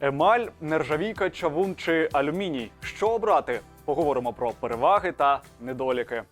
Емаль, нержавійка, чавун чи алюміній. Що обрати? Поговоримо про переваги та недоліки.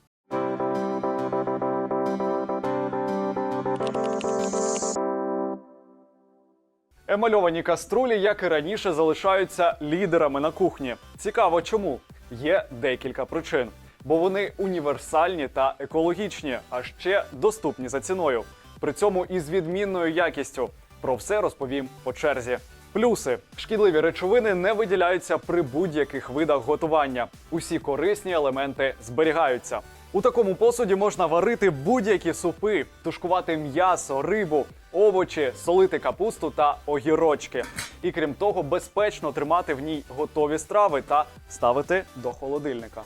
Емальовані каструлі, як і раніше, залишаються лідерами на кухні. Цікаво, чому є декілька причин. Бо вони універсальні та екологічні, а ще доступні за ціною. При цьому із відмінною якістю. Про все розповім по черзі. Плюси шкідливі речовини не виділяються при будь-яких видах готування. Усі корисні елементи зберігаються. У такому посуді можна варити будь-які супи, тушкувати м'ясо, рибу, овочі, солити капусту та огірочки. І крім того, безпечно тримати в ній готові страви та ставити до холодильника.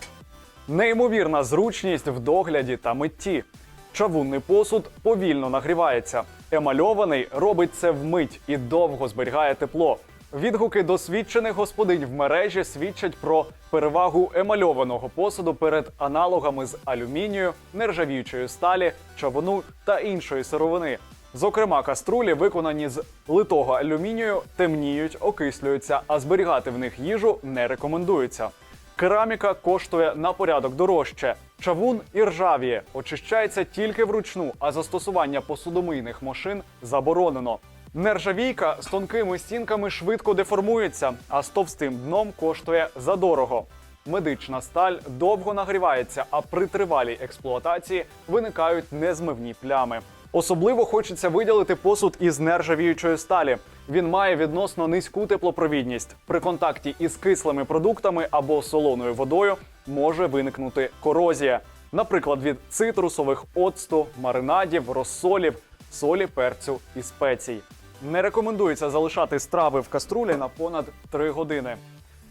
Неймовірна зручність в догляді та митті. Чавунний посуд повільно нагрівається. Емальований робить це вмить і довго зберігає тепло. Відгуки досвідчених господинь в мережі свідчать про перевагу емальованого посуду перед аналогами з алюмінію, нержавіючої сталі, чавуну та іншої сировини. Зокрема, каструлі, виконані з литого алюмінію, темніють, окислюються, а зберігати в них їжу не рекомендується. Кераміка коштує на порядок дорожче. Чавун і ржавіє, очищається тільки вручну, а застосування посудомийних машин заборонено. Нержавійка з тонкими стінками швидко деформується, а з товстим дном коштує задорого. Медична сталь довго нагрівається, а при тривалій експлуатації виникають незмивні плями. Особливо хочеться виділити посуд із нержавіючої сталі. Він має відносно низьку теплопровідність. При контакті із кислими продуктами або солоною водою може виникнути корозія, наприклад, від цитрусових оцту, маринадів, розсолів, солі, перцю і спецій. Не рекомендується залишати страви в каструлі на понад 3 години.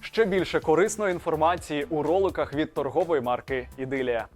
Ще більше корисної інформації у роликах від торгової марки Ідилія.